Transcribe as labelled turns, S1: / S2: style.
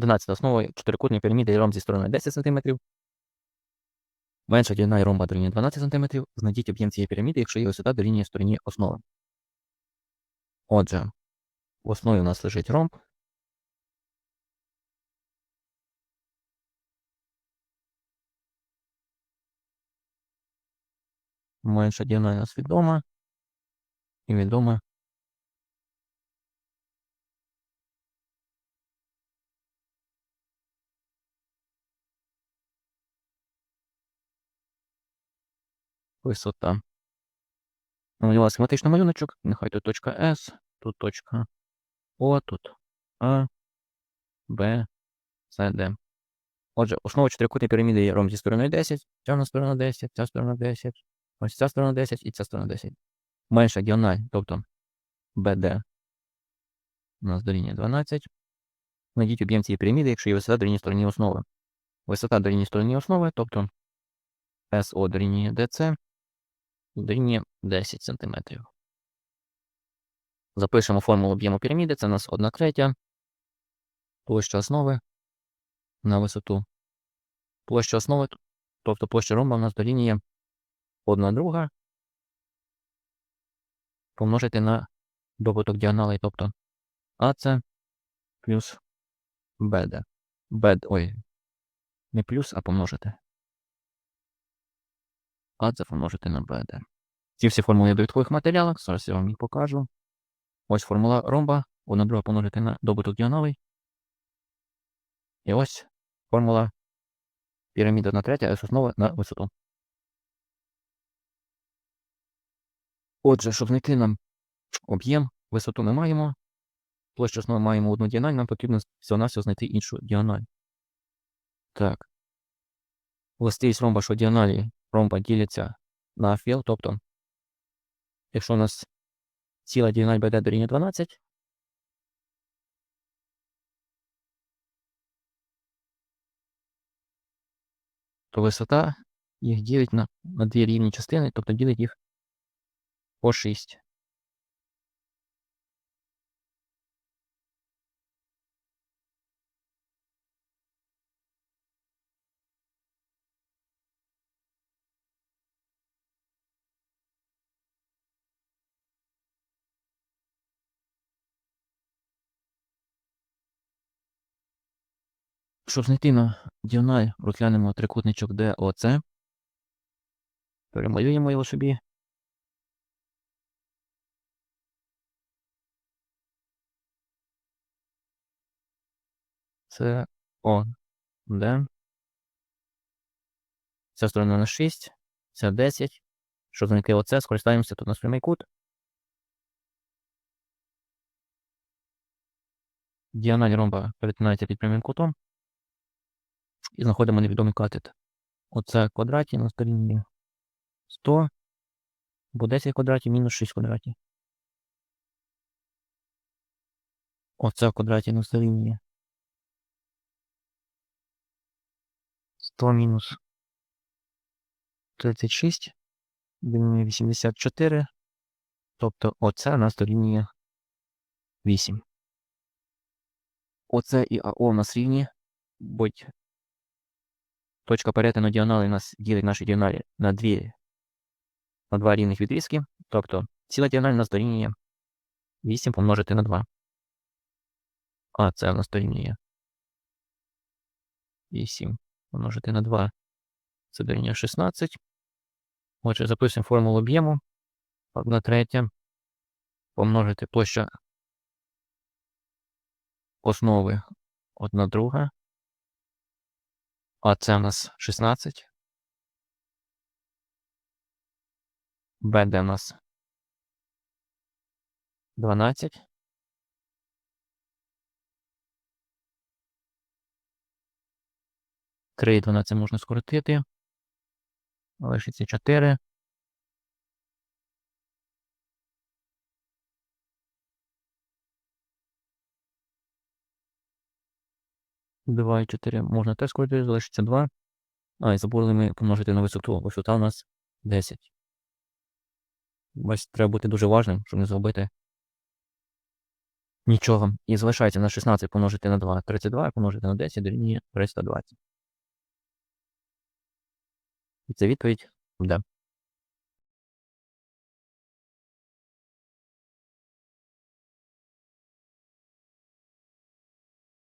S1: 11 основа чотирикутної піраміди і ромб зі стороною 10 см. Менша длина і ромба дорівнює 12 см. Знайдіть об'єм цієї піраміди, якщо її висота дорівнює стороні основи. Отже, в основі у нас лежить ромб. Менша длина у нас відома. І відома висота. Намалювала схематичний малюночок. Нехай тут точка S, тут точка О, тут А, Б, С, Д. Отже, основа чотирикутної піраміди є ромб зі стороною 10, ця у сторона 10, ця сторона 10, ось ця сторона 10 і ця сторона 10. Менша діагональ, тобто BD у нас дорівнює 12. Знайдіть об'єм цієї піраміди, якщо є висота дорівнює стороні основи. Висота дорівнює стороні основи, тобто SO дорівнює DC, дорівнює 10 см. Запишемо формулу об'єму піраміди, це у нас 1 третя. Площа основи на висоту. Площа основи, тобто площа ромба у нас дорівнює 1 друга помножити на добуток діагоналей, тобто АЦ плюс БД. БД, ой, не плюс, а помножити. АЦ помножити на БД. Ці всі формули є в довідкових матеріалах, зараз я вам їх покажу. Ось формула ромба, одна друга помножити на добуток діагоналей. І ось формула піраміда на третя, С основа на висоту. Отже, щоб знайти нам об'єм, висоту ми маємо. Площу основи маємо одну діагональ, нам потрібно всього-навсього знайти іншу діагональ. Так. Властивість ромба, що діагоналі ромба діляться на філ, тобто, якщо у нас ціла діагональ BD дорівнює 12, то висота їх ділить на, на дві рівні частини, тобто ділить їх по 6. Щоб знайти на діагональ, розглянемо трикутничок DOC. Перемалюємо його собі. Це О, Д. Ця сторона на 6, ця 10. Щоб знайти оце, скористаємося тут у нас прямий кут. Діагональ ромба перетинається під прямим кутом. І знаходимо невідомий катет. Оце квадраті на сторінні 100, бо 10 квадратів мінус 6 квадратів. Оце в квадраті на сторінні 100 мінус 36, дорівнює 84. Тобто оце у нас 8. Оце і АО у нас рівні, будь точка перетину діагоналі у нас ділить наші діагоналі на дві, на два рівних відрізки. Тобто ціла діагональ у нас дорівнює 8 помножити на 2. А це у нас дорівнює 8 помножити на 2. Це дорівнює 16. Отже, записуємо формулу об'єму. 1 третя. Помножити площа основи 1 друга. А це у нас 16. БД у нас 12. Три і 12 можна скоротити. Лишиться 4. Два і 4 можна теж скоротити, залишиться 2. А, і забули ми помножити на висоту. Висота у нас 10. Ось треба бути дуже уважним, щоб не зробити Нічого. І залишається на 16 помножити на 2. 32 помножити на 10 дорівнює 320. І це відповідь Д.